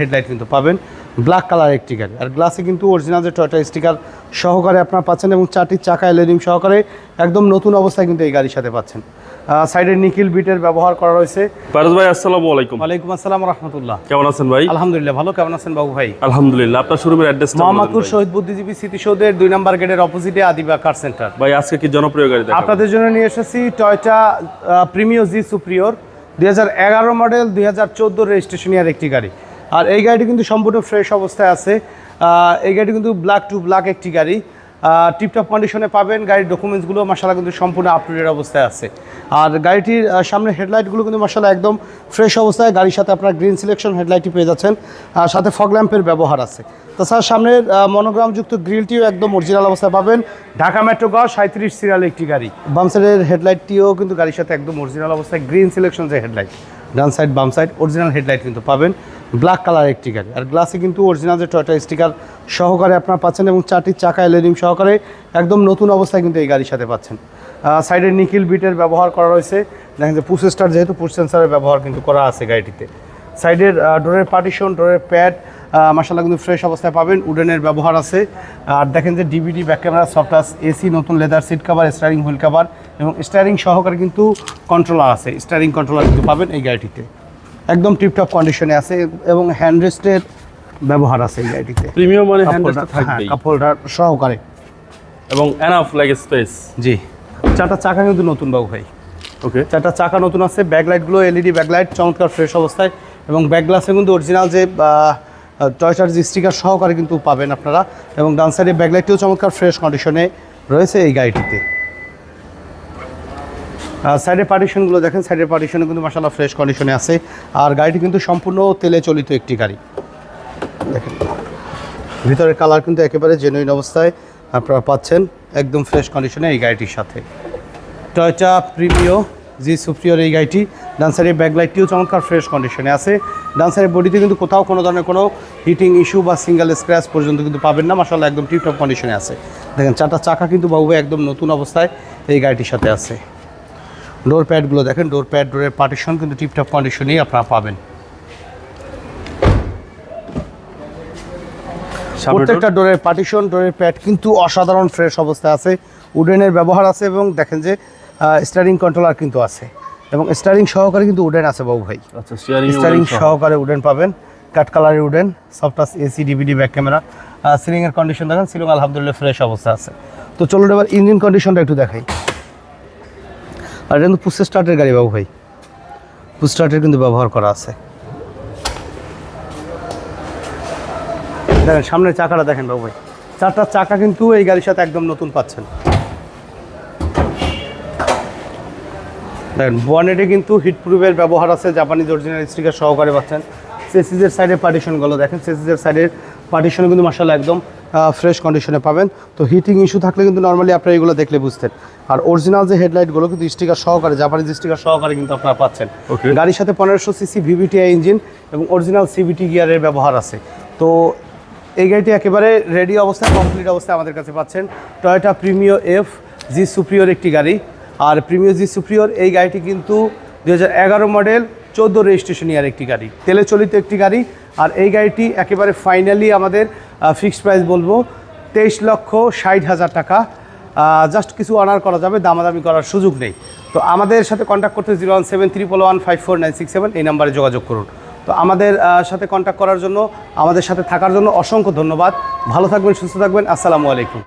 Headlight কিন্তু পাবেন। Black colour একটি গাড়ি। আর গ্লাসে কিন্তু অরিজিনাল যে টয়টা স্টিকার সহকারে আপনারা পাচ্ছেন এবং চারটি চাকা এলএডিং সহকারে একদম নতুন অবস্থায় কিন্তু এই গাড়ির সাথে পাচ্ছেন। সাইডে নিকিল বিটের ব্যবহার করা রয়েছে। ফারুজ ভাই আসসালামু আলাইকুম। ওয়ালাইকুম আসসালাম রহমতুল্লাহ। কেমন আছেন ভাই? আলহামদুলিল্লাহ ভালো। কেমন আছেন বাবু ভাই? আলহামদুলিল্লাহ আপনার শোরুমের অ্যাড্রেসটা মোহাম্মদপুর শহীদ বুদ্ধিজীবী স্মৃতিসৌধের দুই নম্বর গেটের অপোজিটে আদিবা কার সেন্টার ভাই আজকে কি জনপ্রিয় গাড়ি আপনাদের জন্য নিয়ে এসেছি টয়টা প্রিমিও জি সুপ্রিয়র দুই হাজার এগারো মডেল দুই হাজার চোদ্দোর রেজিস্ট্রেশনিয়ার একটি গাড়ি। আর এই গাড়িটি কিন্তু সম্পূর্ণ ফ্রেশ অবস্থায় আছে। এই গাড়িটি কিন্তু ব্ল্যাক টু ব্ল্যাক একটি গাড়ি। টিপটপ কন্ডিশনে পাবেন, গাড়ির ডকুমেন্টসগুলো মাসালা কিন্তু সম্পূর্ণ আপ টু ডেট অবস্থায় আছে। আর গাড়িটির সামনে হেডলাইটগুলো কিন্তু মাসালা একদম ফ্রেশ অবস্থায়, গাড়ির সাথে আপনার গ্রিন সিলেকশন হেডলাইটটি পেয়ে যাচ্ছেন। আর সাথে ফগল্যাম্পের ব্যবহার আছে। তাছাড়া সামনের মনোগ্রামযুক্ত গ্রিলটিও একদম অরিজিনাল অবস্থায় পাবেন। ঢাকা মেট্রো গ সাঁত্রিশ সিরিয়াল একটি গাড়ি। বাম সাইডের হেডলাইটটিও কিন্তু গাড়ির সাথে একদম অরিজিনাল অবস্থায় গ্রিন সিলেকশন যে হেডলাইট ডান সাইড বাম সাইড অরিজিনাল হেডলাইট কিন্তু পাবেন। ব্ল্যাক কালার একটি গাড়ি। আর গ্লাসে কিন্তু অরিজিনাল যে টয়টা স্টিকার সহকারে আপনারা পাচ্ছেন এবং চারটি চাকা এলএডিং সহকারে একদম নতুন অবস্থায় কিন্তু এই গাড়ির সাথে পাচ্ছেন। সাইডে নিকিল বিটের ব্যবহার করা রয়েছে। দেখেন যে পুশ স্টার যেহেতু পুশ সেন্সারের ব্যবহার কিন্তু করা আছে গাড়িটিতে। সাইডের ডোরের পার্টিশন ডোরের প্যাড মাসাল্লাহ কিন্তু ফ্রেশ অবস্থায় পাবেন। উডেনের ব্যবহার আছে। আর দেখেন যে ডিভিডি ব্যাক ক্যামেরা সফটাস এসি নতুন leather seat cover steering wheel cover এবং স্টারিং সহকারে কিন্তু কন্ট্রোলার আছে। স্টারিং কন্ট্রোলার কিন্তু পাবেন এই গাড়িটিতে। একদম টিপটপ কন্ডিশনে আছে এবং হ্যান্ডরেস্টের ব্যবহার আছে এই গাড়িটিতে। প্রিমিয়াম মানে হ্যান্ড কাপ থাকবেই। হোল্ডার সহকারে। এবং এনাফ লাইক স্পেস জি। চারটা চাকা কিন্তু নতুন বাবু ভাই। ওকে চারটা চাকা নতুন আছে ব্যাকলাইটগুলো এলইডি ব্যাকলাইট চমৎকার ফ্রেশ অবস্থায় এবং ব্যাক গ্লাসে কিন্তু অরিজিনাল যে টয়টার যে স্টিকার সহকারে কিন্তু পাবেন আপনারা এবং ডান সাইডে ব্যাকলাইটটিও চমৎকার ফ্রেশ কন্ডিশনে রয়েছে এই গাড়িটিতে। সাইডের পার্টিশনগুলো দেখেন সাইডের পার্টিশনে কিন্তু মাসাল্লাহ ফ্রেশ কন্ডিশনে আছে। আর গাড়িটি কিন্তু সম্পূর্ণ তেলে চলিত একটি গাড়ি। দেখেন, ভিতরের কালার কিন্তু একেবারে জেনুইন অবস্থায় আপনারা পাচ্ছেন, একদম ফ্রেশ কন্ডিশনে এই গাড়িটির সাথে। টয়টা প্রিমিও জি সুপ্রিয়র এই গাড়িটি ডান সাইডের ব্যাকলাইটটিও চমৎকার ফ্রেশ কন্ডিশনে আছে। ডান্সারের বডিতে কিন্তু কোথাও কোনো ধরনের কোনো হিটিং ইস্যু বা সিঙ্গেল স্ক্র্যাচ পর্যন্ত কিন্তু পাবেন না মাসাল্লাহ একদম টিপটপ কন্ডিশনে আছে। দেখেন, চারটা চাকা কিন্তু বাবু একদম নতুন অবস্থায় এই গাড়িটির সাথে আছে। ডোর প্যাডগুলো দেখেন ডোর প্যাড ডোরের পার্টিশন কিন্তু টিপটপ কন্ডিশনেই আপনারা পাবেন। প্রত্যেকটা ডোরের পার্টিশন ডোরের প্যাড কিন্তু অসাধারণ ফ্রেশ অবস্থায় আছে। উডেনের ব্যবহার আছে এবং দেখেন যে স্টারিং কন্ট্রোলার কিন্তু আছে। এবং স্টারিং সহকারে কিন্তু উডেন আছে বাবু ভাই। আচ্ছা স্টারিং সহকারে উডেন পাবেন। কাট কালারের উডেন সফটাস এসি ডিভিডি ব্যাক ক্যামেরা সিলিংয়ের কন্ডিশন দেখেন সিলিং আলহামদুলিল্লাহ ফ্রেশ অবস্থা আছে। তো চলুন এবার ইঞ্জিন কন্ডিশনটা একটু দেখাই। আর এটা কিন্তু পুশ স্টার্টের গাড়ি বাবু ভাই। পুশ স্টার্টের কিন্তু ব্যবহার করা আছে। দেখেন, সামনের চাকাটা দেখেন বাবু ভাই। চারটা চাকা কিন্তু এই গাড়ির সাথে একদম নতুন পাচ্ছেন। দেখেন বনেটে কিন্তু হিট প্রুফের ব্যবহার আছে জাপানিজ অরিজিনাল স্টিকার সহকারে পাচ্ছেন। সেসিজের সাইডের পার্টিশনগুলো দেখেন সেসিজের সাইডের পার্টিশনে কিন্তু মার্শাল্লাহ একদম ফ্রেশ কন্ডিশনে পাবেন। তো হিটিং ইস্যু থাকলে কিন্তু নর্মালি আপনারা এগুলো দেখলে বুঝতেন। আর অরিজিনাল যে হেডলাইটগুলো কিন্তু স্টিকার সহকারে জাপানিজ স্টিকার সহকারে কিন্তু আপনারা পাচ্ছেন. গাড়ির সাথে পনেরোশো সিসি ভিভিটিআই ইঞ্জিন এবং অরিজিনাল সিভিটি গিয়ারের ব্যবহার আছে। তো এই গাড়িটি একেবারে রেডি অবস্থায় কমপ্লিট অবস্থায় আমাদের কাছে পাচ্ছেন। Toyota Premio F G superior একটি গাড়ি। আর প্রিমিও জি সুপ্রিয়র এই গাড়িটি কিন্তু দু হাজার এগারো মডেল চোদ্দ রেজিস্ট্রেশন ইয়ার একটি গাড়ি তেলে চলিত একটি গাড়ি, আর এই গাড়িটি একেবারে ফাইনালি আমাদের ফিক্সড প্রাইস বলব, তেইশ লক্ষ ষাট হাজার টাকা। জাস্ট কিছু অনার করা যাবে, দামাদামি করার সুযোগ নেই। তো আমাদের সাথে কন্ট্যাক্ট করতে zero one seven three triple one five four nine six seven এই নাম্বারে যোগাযোগ করুন। তো আমাদের সাথে কন্ট্যাক্ট করার জন্য, আমাদের সাথে থাকার জন্য অসংখ্য ধন্যবাদ। ভালো থাকবেন, সুস্থ থাকবেন, আসসালামু আলাইকুম।